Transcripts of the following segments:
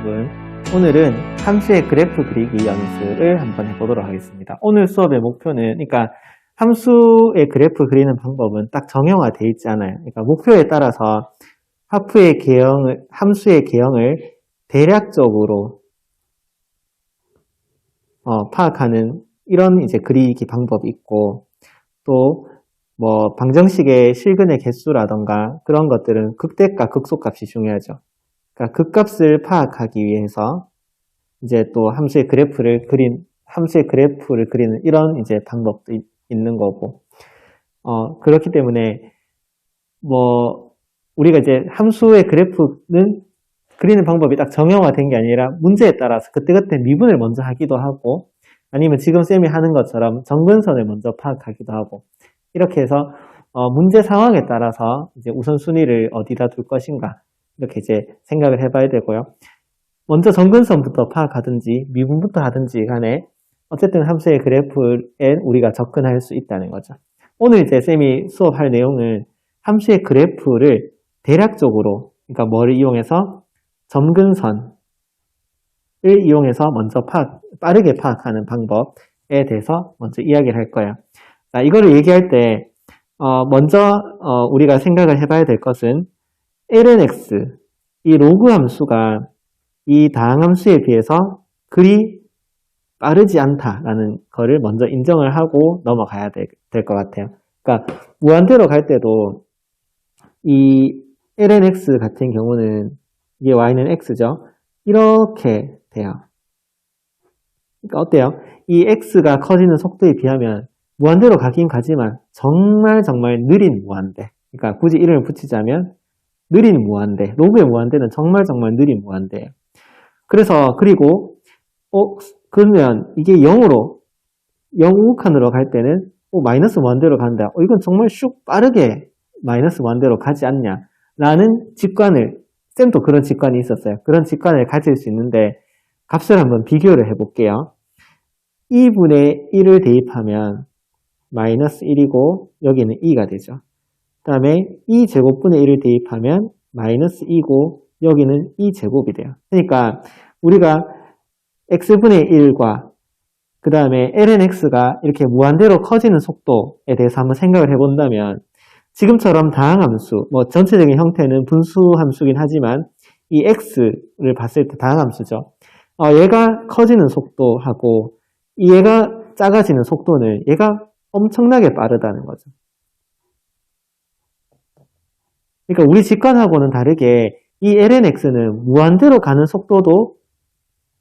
여러분. 오늘은 함수의 그래프 그리기 연습을 한번 해보도록 하겠습니다. 오늘 수업의 목표는, 그러니까 함수의 그래프 그리는 방법은 딱 정형화되어 있지 않아요. 그러니까 목표에 따라서 하프의 개형을, 함수의 개형을 대략적으로 어, 파악하는 이런 이제 그리기 방법이 있고, 또, 뭐, 방정식의 실근의 개수라던가 그런 것들은 극대값, 극소값이 중요하죠. 그러니까 극값을 파악하기 위해서 이제 또 함수의 그래프를 그린, 함수의 그래프를 그리는 이런 이제 방법도 있, 있는 거고, 어, 그렇기 때문에 뭐, 우리가 이제 함수의 그래프는 그리는 방법이 딱 정형화된 게 아니라 문제에 따라서 그때그때 미분을 먼저 하기도 하고 아니면 지금 쌤이 하는 것처럼 정근선을 먼저 파악하기도 하고 이렇게 해서 어, 문제 상황에 따라서 이제 우선순위를 어디다 둘 것인가 이렇게 이제 생각을 해봐야 되고요. 먼저 정근선부터 파악하든지 미분부터 하든지 간에 어쨌든 함수의 그래프에 우리가 접근할 수 있다는 거죠. 오늘 이제 쌤이 수업할 내용은 함수의 그래프를 대략적으로 그러니까 뭐를 이용해서 점근선을 이용해서 먼저 파악, 빠르게 파악하는 방법에 대해서 먼저 이야기를 할 거예요. 자, 이거를 얘기할 때, 어, 먼저, 어, 우리가 생각을 해봐야 될 것은, lnx, 이 로그 함수가 이 다항 함수에 비해서 그리 빠르지 않다라는 거를 먼저 인정을 하고 넘어가야 될 것 같아요. 그러니까, 무한대로 갈 때도, 이 lnx 같은 경우는 이게 y는 x죠. 이렇게 돼요. 그러니까 어때요? 이 x가 커지는 속도에 비하면 무한대로 가긴 가지만 정말 정말 느린 무한대. 그러니까 굳이 이름을 붙이자면 느린 무한대. 로그의 무한대는 정말 정말 느린 무한대예요. 그래서 그리고 어 그러면 이게 0으로 0 우극한으로 갈 때는 어, 마이너스 무한대로 간다. 어, 이건 정말 슉 빠르게 마이너스 무한대로 가지 않냐. 라는 직관을 쌤도 그런 직관이 있었어요. 그런 직관을 가질 수 있는데 값을 한번 비교를 해볼게요. 2분의 1을 대입하면 마이너스 1이고 여기는 2가 되죠. 그 다음에 2제곱분의 1을 대입하면 마이너스 2고 여기는 2제곱이 돼요. 그러니까 우리가 x분의 1과 그 다음에 lnx가 이렇게 무한대로 커지는 속도에 대해서 한번 생각을 해본다면 지금처럼 다항함수, 뭐 전체적인 형태는 분수함수긴 하지만 이 x를 봤을 때 다항함수죠. 어, 얘가 커지는 속도하고 얘가 작아지는 속도는 얘가 엄청나게 빠르다는 거죠. 그러니까 우리 직관하고는 다르게 이 lnx는 무한대로 가는 속도도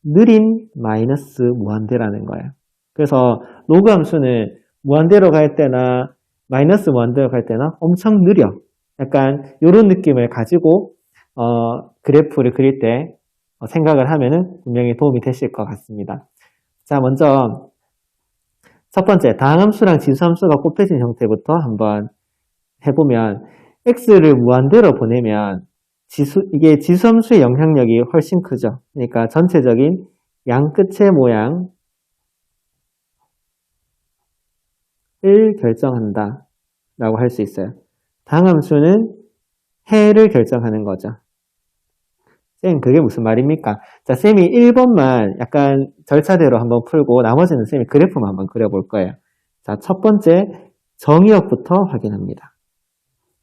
느린 마이너스 무한대라는 거예요. 그래서 로그 함수는 무한대로 갈 때나 마이너스 무한대로 갈 때나 엄청 느려. 약간 이런 느낌을 가지고 어, 그래프를 그릴 때 어, 생각을 하면은 분명히 도움이 되실 것 같습니다. 자, 먼저 첫 번째 다항함수랑 지수함수가 곱해진 형태부터 한번 해보면 x를 무한대로 보내면 지수 이게 지수함수의 영향력이 훨씬 크죠. 그러니까 전체적인 양 끝의 모양 을 결정한다 라고 할 수 있어요. 다항함수는 해를 결정하는 거죠. 쌤, 그게 무슨 말입니까? 자, 쌤이 1번만 약간 절차대로 한번 풀고 나머지는 쌤이 그래프만 한번 그려볼 거예요. 자, 첫 번째 정의역부터 확인합니다.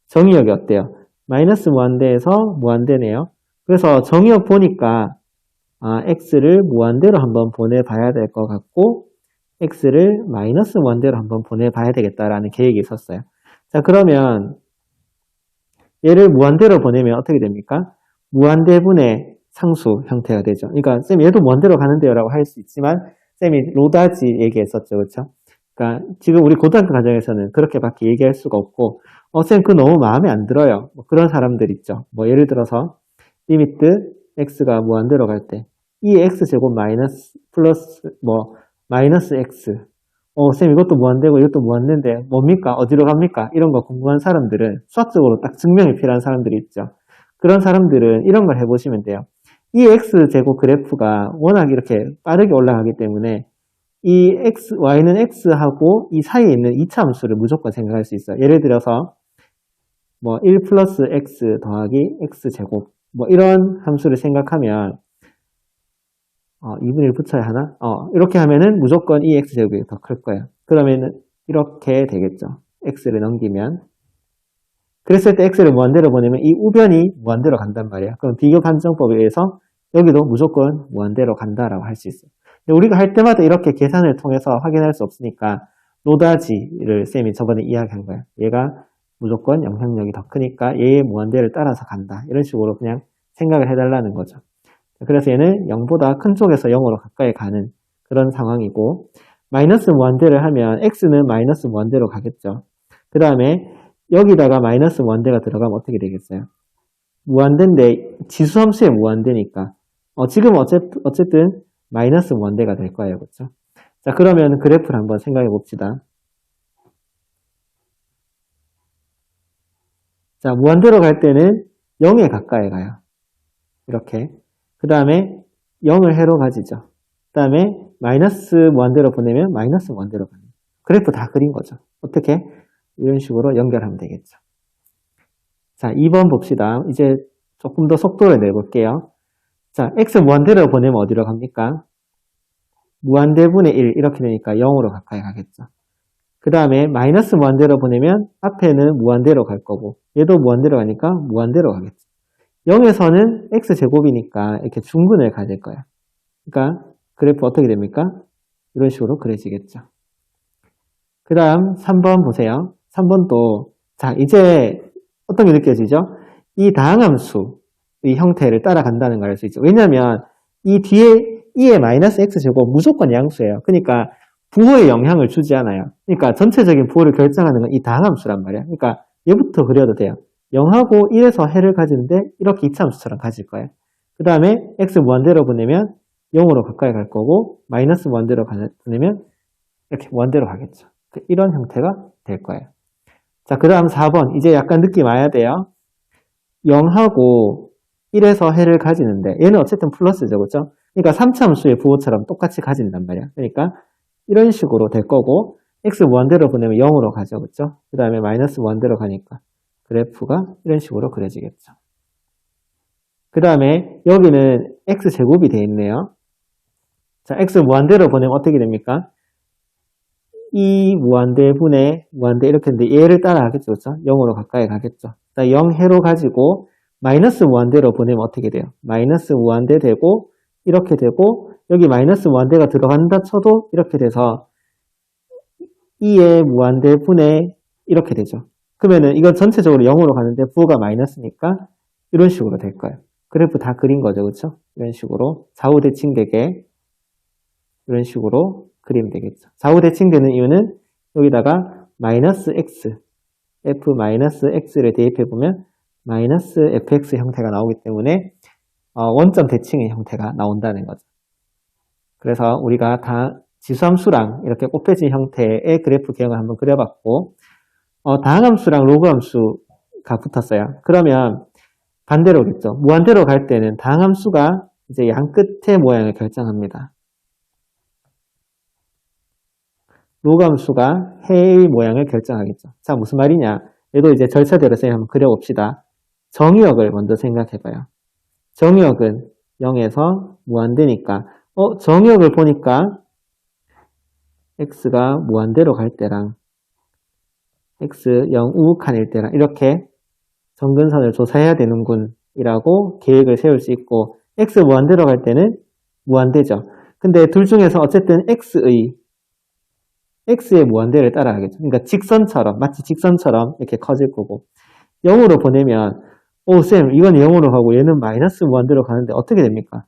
정의역이 어때요? 마이너스 무한대에서 무한대네요. 그래서 정의역 보니까 아, x를 무한대로 한번 보내봐야 될 것 같고 x를 마이너스 무한대로 한번 보내봐야 되겠다라는 계획이 있었어요. 자, 그러면 얘를 무한대로 보내면 어떻게 됩니까? 무한대분의 상수 형태가 되죠. 그러니까 쌤 얘도 무한대로 가는데요 라고 할 수 있지만 쌤이 로다지 얘기했었죠. 그렇죠? 그러니까 지금 우리 고등학교 과정에서는 그렇게밖에 얘기할 수가 없고 어, 쌤 그거 너무 마음에 안 들어요. 뭐 그런 사람들 있죠. 뭐 예를 들어서 리미트 x가 무한대로 갈 때 이 x제곱 마이너스 플러스 뭐 마이너스 x 어, 쌤 이것도 무한대고 이것도 무한대인데 뭡니까? 어디로 갑니까? 이런 거 궁금한 사람들은 수학적으로 딱 증명이 필요한 사람들이 있죠. 그런 사람들은 이런 걸 해보시면 돼요. 이 x제곱 그래프가 워낙 이렇게 빠르게 올라가기 때문에 이 x, y는 x하고 이 사이에 있는 2차 함수를 무조건 생각할 수 있어요. 예를 들어서 뭐 1 플러스 x 더하기 x제곱 뭐 이런 함수를 생각하면 어, 2분의 1 붙여야 하나? 어, 이렇게 하면은 무조건 이 x제곱이 더 클 거예요. 그러면은 이렇게 되겠죠. x를 넘기면. 그랬을 때 x를 무한대로 보내면 이 우변이 무한대로 간단 말이야. 그럼 비교 판정법에 의해서 여기도 무조건 무한대로 간다라고 할 수 있어요. 우리가 할 때마다 이렇게 계산을 통해서 확인할 수 없으니까 노다지를 쌤이 저번에 이야기한 거예요. 얘가 무조건 영향력이 더 크니까 얘의 무한대를 따라서 간다. 이런 식으로 그냥 생각을 해달라는 거죠. 그래서 얘는 0보다 큰 쪽에서 0으로 가까이 가는 그런 상황이고 마이너스 무한대를 하면 x는 마이너스 무한대로 가겠죠. 그 다음에 여기다가 마이너스 무한대가 들어가면 어떻게 되겠어요? 무한대인데 지수함수의 무한대니까 어, 지금 어쨌든, 어쨌든 마이너스 무한대가 될 거예요. 그렇죠? 자 그러면 그래프를 한번 생각해 봅시다. 자 무한대로 갈 때는 0에 가까이 가요. 이렇게 그 다음에 0을 해로 가지죠. 그 다음에 마이너스 무한대로 보내면 마이너스 무한대로 가는 그래프 다 그린 거죠. 어떻게? 이런 식으로 연결하면 되겠죠. 자, 2번 봅시다. 이제 조금 더 속도를 내볼게요. 자, x 무한대로 보내면 어디로 갑니까? 무한대분의 1 이렇게 되니까 0으로 가까이 가겠죠. 그 다음에 마이너스 무한대로 보내면 앞에는 무한대로 갈 거고 얘도 무한대로 가니까 무한대로 가겠죠. 0에서는 x제곱이니까 이렇게 중근을 가질 거예요. 그러니까 그래프 어떻게 됩니까? 이런 식으로 그려지겠죠. 그 다음 3번 보세요. 3번도 자 이제 어떤 게 느껴지죠? 이 다항함수의 형태를 따라간다는 걸 알 수 있죠. 왜냐하면 이 뒤에 2의 마이너스 x제곱 무조건 양수예요. 그러니까 부호에 영향을 주지 않아요. 그러니까 전체적인 부호를 결정하는 건 이 다항함수란 말이야. 그러니까 얘부터 그려도 돼요. 0하고 1에서 해를 가지는데 이렇게 이차함수처럼 가질 거예요. 그 다음에 x 무한대로 보내면 0으로 가까이 갈 거고 마이너스 무한대로 보내면 이렇게 무한대로 가겠죠. 이런 형태가 될 거예요. 자, 그 다음 4번. 이제 약간 느낌 와야 돼요. 0하고 1에서 해를 가지는데 얘는 어쨌든 플러스죠. 그렇죠? 그러니까 3차함수의 부호처럼 똑같이 가진단 말이야. 그러니까 이런 식으로 될 거고 x 무한대로 보내면 0으로 가죠. 그렇죠? 그 다음에 마이너스 무한대로 가니까 그래프가 이런 식으로 그려지겠죠. 그 다음에 여기는 x제곱이 되어 있네요. 자, x 무한대로 보내면 어떻게 됩니까? 이 무한대 분의 무한대 이렇게 했는데 얘를 따라가겠죠. 그렇죠? 0으로 가까이 가겠죠. 0해로 가지고 마이너스 무한대로 보내면 어떻게 돼요? 마이너스 무한대 되고 이렇게 되고 여기 마이너스 무한대가 들어간다 쳐도 이렇게 돼서 2의 무한대 분의 이렇게 되죠. 그러면은 이건 전체적으로 0으로 가는데 부호가 마이너스니까 이런 식으로 될 거예요. 그래프 다 그린 거죠. 그렇죠? 이런 식으로 좌우 대칭되게 이런 식으로 그리면 되겠죠. 좌우 대칭되는 이유는 여기다가 마이너스 x f 마이너스 x를 대입해 보면 마이너스 fx 형태가 나오기 때문에 어, 원점 대칭의 형태가 나온다는 거죠. 그래서 우리가 다 지수함수랑 이렇게 곱해진 형태의 그래프 개형을 한번 그려봤고 어, 다항함수랑 로그함수가 붙었어요. 그러면 반대로 오겠죠. 무한대로 갈 때는 다항함수가 이제 양 끝의 모양을 결정합니다. 로그함수가 해의 모양을 결정하겠죠. 자, 무슨 말이냐? 얘도 이제 절차대로 선생님 한번 그려봅시다. 정의역을 먼저 생각해봐요. 정의역은 0에서 무한대니까 어, 정의역을 보니까 x가 무한대로 갈 때랑 x 0 우극한일 때랑 이렇게 정근선을 조사해야 되는군 이라고 계획을 세울 수 있고 x 무한대로 갈 때는 무한대죠. 근데 둘 중에서 어쨌든 x의 x의 무한대를 따라가겠죠. 그러니까 직선처럼 마치 직선처럼 이렇게 커질 거고 0으로 보내면 오 쌤 이건 0으로 가고 얘는 마이너스 무한대로 가는데 어떻게 됩니까?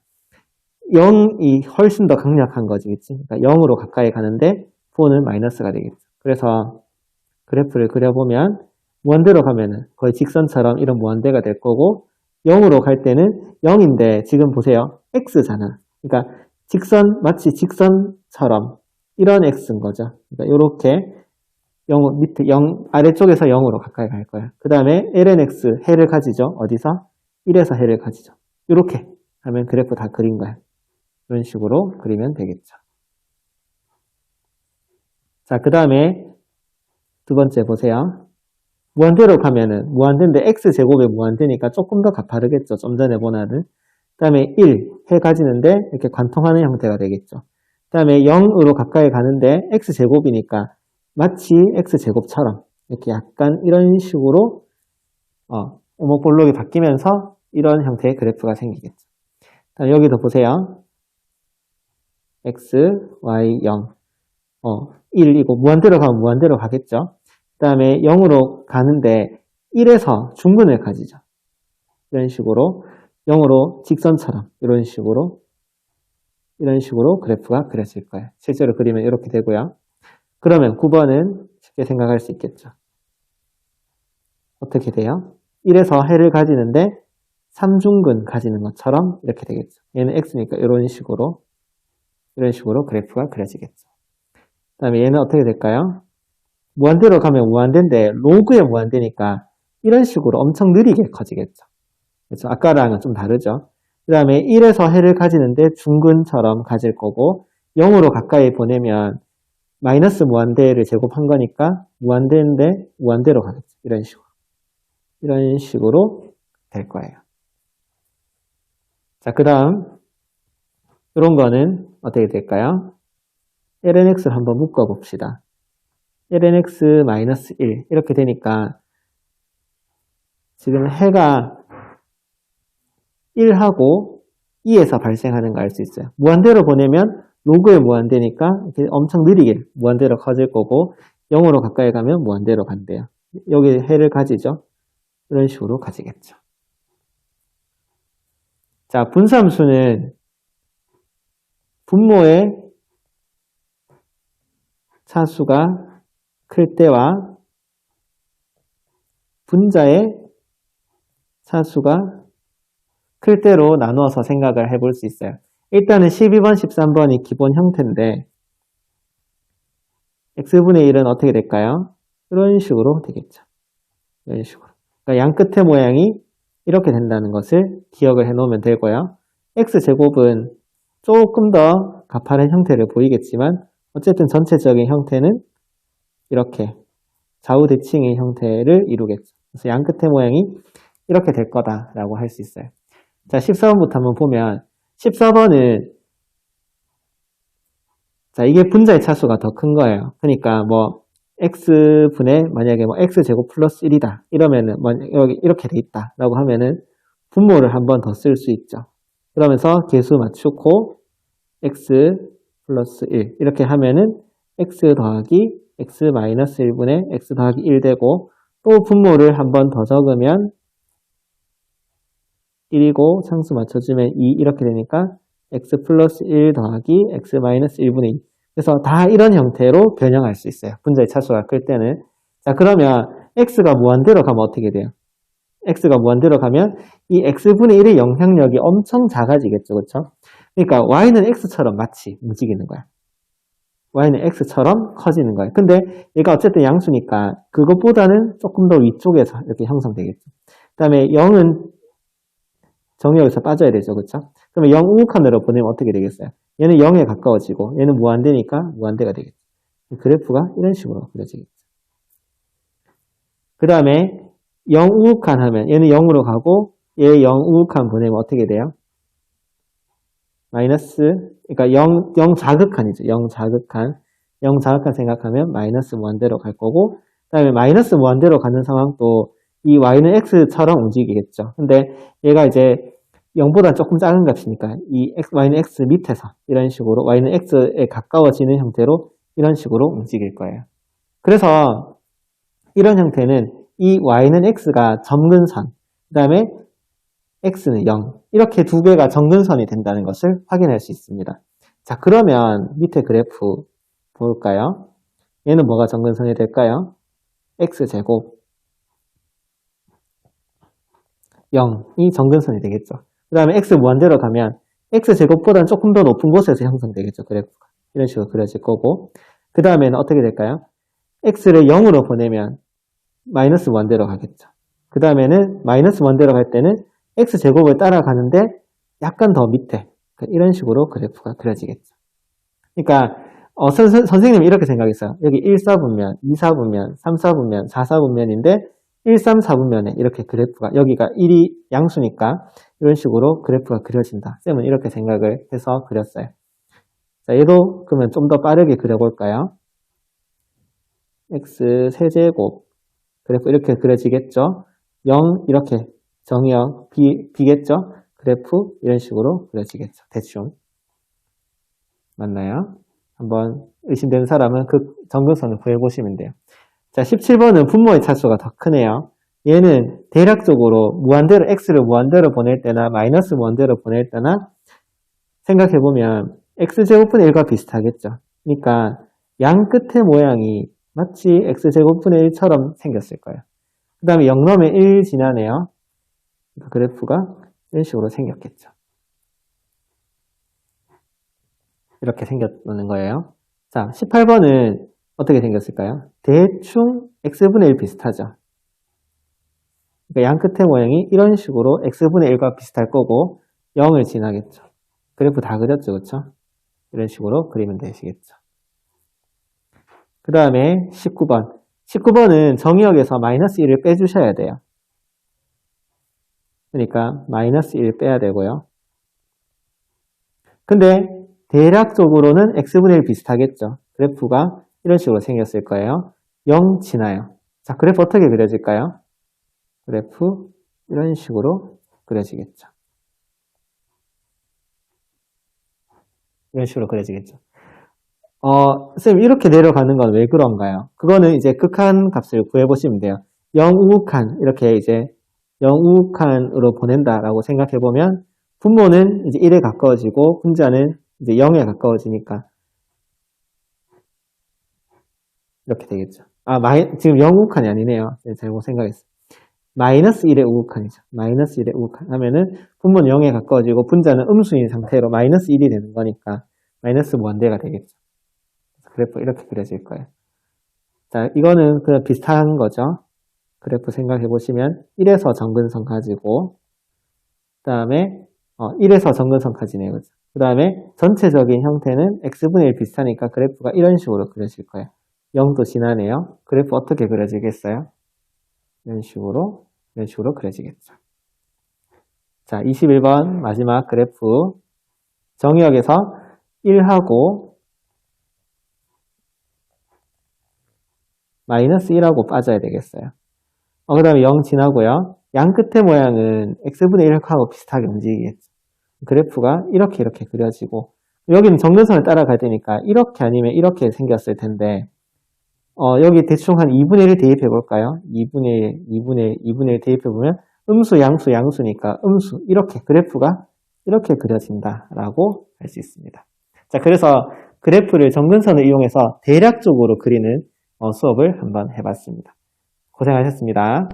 0이 훨씬 더 강력한 거지 그치? 그러니까 0으로 가까이 가는데 부호는 마이너스가 되겠죠. 그래서 그래프를 그려보면 무한대로 가면은 거의 직선처럼 이런 무한대가 될 거고 0으로 갈 때는 0인데 지금 보세요. x잖아. 그러니까 직선 마치 직선처럼 이런 x인 거죠. 그러니까 이렇게 0 밑에 0 아래쪽에서 0으로 가까이 갈 거예요. 그 다음에 ln x 해를 가지죠. 어디서? 1에서 해를 가지죠. 이렇게 하면 그래프 다 그린 거예요. 이런 식으로 그리면 되겠죠. 자, 그 다음에 두 번째 보세요. 무한대로 가면은 무한대인데 x제곱에 무한대니까 조금 더 가파르겠죠. 좀 전에 보나는. 다음에 1 해 가지는데 이렇게 관통하는 형태가 되겠죠. 다음에 0으로 가까이 가는데 x제곱이니까 마치 x제곱처럼 이렇게 약간 이런 식으로 어, 오목 볼록이 바뀌면서 이런 형태의 그래프가 생기겠죠. 다음 여기도 보세요. x, y, 0. 어, 1 이고 무한대로 가면 무한대로 가겠죠. 그 다음에 0으로 가는데 1에서 중근을 가지죠. 이런 식으로 0으로 직선처럼 이런 식으로 이런 식으로 그래프가 그려질 거예요. 실제로 그리면 이렇게 되고요. 그러면 9번은 쉽게 생각할 수 있겠죠. 어떻게 돼요? 1에서 해를 가지는데 3중근 가지는 것처럼 이렇게 되겠죠. 얘는 x니까 이런 식으로 이런 식으로 그래프가 그려지겠죠. 그 다음에 얘는 어떻게 될까요? 무한대로 가면 무한대인데 로그에 무한대니까 이런 식으로 엄청 느리게 커지겠죠. 그렇죠? 아까랑은 좀 다르죠. 그 다음에 1에서 해를 가지는데 중근처럼 가질 거고 0으로 가까이 보내면 마이너스 무한대를 제곱한 거니까 무한대인데 무한대로 가겠죠. 이런 식으로. 이런 식으로 될 거예요. 자, 그 다음 이런 거는 어떻게 될까요? lnx를 한번 묶어 봅시다. lnx-1 이렇게 되니까 지금 해가 1하고 2에서 발생하는 거 알 수 있어요. 무한대로 보내면 로그에 무한대니까 엄청 느리게 무한대로 커질 거고 0으로 가까이 가면 무한대로 간대요. 여기 해를 가지죠. 이런 식으로 가지겠죠. 자, 분수함수는 분모의 차수가 클 때와 분자의 차수가 클 때로 나누어서 생각을 해볼 수 있어요. 일단은 12번, 13번이 기본 형태인데 x분의 1은 어떻게 될까요? 이런 식으로 되겠죠. 이런 식으로. 그러니까 양 끝의 모양이 이렇게 된다는 것을 기억을 해 놓으면 되고요. x제곱은 조금 더 가파른 형태를 보이겠지만 어쨌든 전체적인 형태는 이렇게 좌우 대칭의 형태를 이루겠죠. 그래서 양 끝의 모양이 이렇게 될 거다라고 할 수 있어요. 자, 14번부터 한번 보면 14번은 자, 이게 분자의 차수가 더 큰 거예요. 그러니까 뭐 x분의 만약에 뭐 x제곱 플러스 1이다. 이러면은 뭐 여기 이렇게 돼 있다라고 하면은 분모를 한 번 더 쓸 수 있죠. 그러면서 개수 맞추고 x 플러스 1 이렇게 하면은 x 더하기 x 마이너스 1분의 x 더하기 1 되고 또 분모를 한 번 더 적으면 1이고 상수 맞춰주면 2 이렇게 되니까 x 플러스 1 더하기 x 마이너스 1분의 2 그래서 다 이런 형태로 변형할 수 있어요. 분자의 차수가 클 때는 자 그러면 x가 무한대로 가면 어떻게 돼요? x가 무한대로 가면 이 x분의 1의 영향력이 엄청 작아지겠죠. 그렇죠? 그러니까 y는 x처럼 마치 움직이는 거야. y는 x처럼 커지는 거예요. 근데 얘가 어쨌든 양수니까 그것보다는 조금 더 위쪽에서 이렇게 형성되겠죠. 그 다음에 0은 정역에서 빠져야 되죠. 그렇죠? 그러면 0 우극한으로 보내면 어떻게 되겠어요? 얘는 0에 가까워지고 얘는 무한대니까 무한대가 되겠죠. 그래프가 이런 식으로 그려지겠죠. 그 다음에 0 우극한 하면 얘는 0으로 가고 얘 0 우극한 보내면 어떻게 돼요? 마이너스 그러니까 0, 0 자극한이죠. 0 자극한 0 자극한 생각하면 마이너스 무한대로 갈 거고 그 다음에 마이너스 무한대로 가는 상황도 이 y는 x처럼 움직이겠죠. 근데 얘가 이제 0보다 조금 작은 값이니까 이 x, y는 x 밑에서 이런 식으로 y는 x에 가까워지는 형태로 이런 식으로 움직일 거예요. 그래서 이런 형태는 이 y는 x가 점근선, 그 다음에 x는 0 이렇게 두 개가 정근선이 된다는 것을 확인할 수 있습니다. 자 그러면 밑에 그래프 볼까요? 얘는 뭐가 정근선이 될까요? x제곱 0이 정근선이 되겠죠. 그 다음에 x 무한대로 가면 x제곱보다는 조금 더 높은 곳에서 형성되겠죠. 그래프가. 이런 식으로 그려질 거고 그 다음에는 어떻게 될까요? x를 0으로 보내면 마이너스 무한대로 가겠죠. 그 다음에는 마이너스 무한대로 갈 때는 x제곱을 따라가는데 약간 더 밑에 이런 식으로 그래프가 그려지겠죠. 그러니까 어, 선, 선생님이 이렇게 생각했어요. 여기 1, 4분면, 2, 4분면, 3, 4분면, 4, 4분면인데 1, 3, 4분면에 이렇게 그래프가 여기가 1이 양수니까 이런 식으로 그래프가 그려진다. 쌤은 이렇게 생각을 해서 그렸어요. 자, 얘도 그러면 좀 더 빠르게 그려볼까요? x 세제곱 그래프 이렇게 그려지겠죠? 0 이렇게 정의역 b, b겠죠? 그래프 이런 식으로 그려지겠죠. 대충 맞나요? 한번 의심되는 사람은 그 정근선을 구해보시면 돼요. 자, 17번은 분모의 차수가 더 크네요. 얘는 대략적으로 무한대로 x를 무한대로 보낼 때나 마이너스 무한대로 보낼 때나 생각해보면 x제곱분의 1과 비슷하겠죠. 그러니까 양 끝의 모양이 마치 x제곱분의 1처럼 생겼을 거예요. 그 다음에 0 넣으면 1 지나네요. 그러니까 그래프가 이런 식으로 생겼겠죠. 이렇게 생겼는 거예요. 자, 18번은 어떻게 생겼을까요? 대충 x분의 1 비슷하죠. 그러니까 양 끝의 모양이 이런 식으로 x분의 1과 비슷할 거고 0을 지나겠죠. 그래프 다 그렸죠, 그렇죠? 이런 식으로 그리면 되시겠죠. 그 다음에 19번. 19번은 정의역에서 마이너스 1을 빼주셔야 돼요. 그러니까 마이너스 1 빼야 되고요. 근데 대략적으로는 x분의 1 비슷하겠죠. 그래프가 이런 식으로 생겼을 거예요. 0 지나요. 자, 그래프 어떻게 그려질까요? 그래프 이런 식으로 그려지겠죠. 이런 식으로 그려지겠죠. 어, 쌤, 이렇게 내려가는 건 왜 그런가요? 그거는 이제 극한 값을 구해보시면 돼요. 0 우극한, 이렇게 이제 0 우극한으로 보낸다라고 생각해보면, 분모는 이제 1에 가까워지고, 분자는 이제 0에 가까워지니까, 이렇게 되겠죠. 아, 마이, 지금 0 우극한이 아니네요. 네, 잘못 생각했어요. 마이너스 1의 우극한이죠. 마이너스 1의 우극한 하면은 분모는 0에 가까워지고 분자는 음수인 상태로 마이너스 1이 되는 거니까 마이너스 무한대가 되겠죠. 그래프 이렇게 그려질 거예요. 자, 이거는 그냥 비슷한 거죠. 그래프 생각해 보시면 1에서 정근선 가지고 그 다음에 어, 1에서 정근선까지네요. 그죠? 그 다음에 전체적인 형태는 x분의 1 비슷하니까 그래프가 이런 식으로 그려질 거예요. 0도 지나네요. 그래프 어떻게 그려지겠어요? 이런 식으로 이런 식으로 그려지겠죠. 자, 21번 마지막 그래프 정의역에서 1하고 마이너스 1하고 빠져야 되겠어요. 어, 그 다음에 0 지나고요. 양 끝의 모양은 x분의 1하고 비슷하게 움직이겠죠. 그래프가 이렇게 이렇게 그려지고 여기는 정근선을 따라가야 되니까 이렇게 아니면 이렇게 생겼을 텐데 어, 여기 대충 한 2분의 1 대입해 볼까요? 2분의 1, 2분의 1, 2분의 1 대입해 보면 음수, 양수, 양수니까 음수 이렇게 그래프가 이렇게 그려진다라고 할 수 있습니다. 자, 그래서 그래프를 정근선을 이용해서 대략적으로 그리는 어, 수업을 한번 해봤습니다. 고생하셨습니다.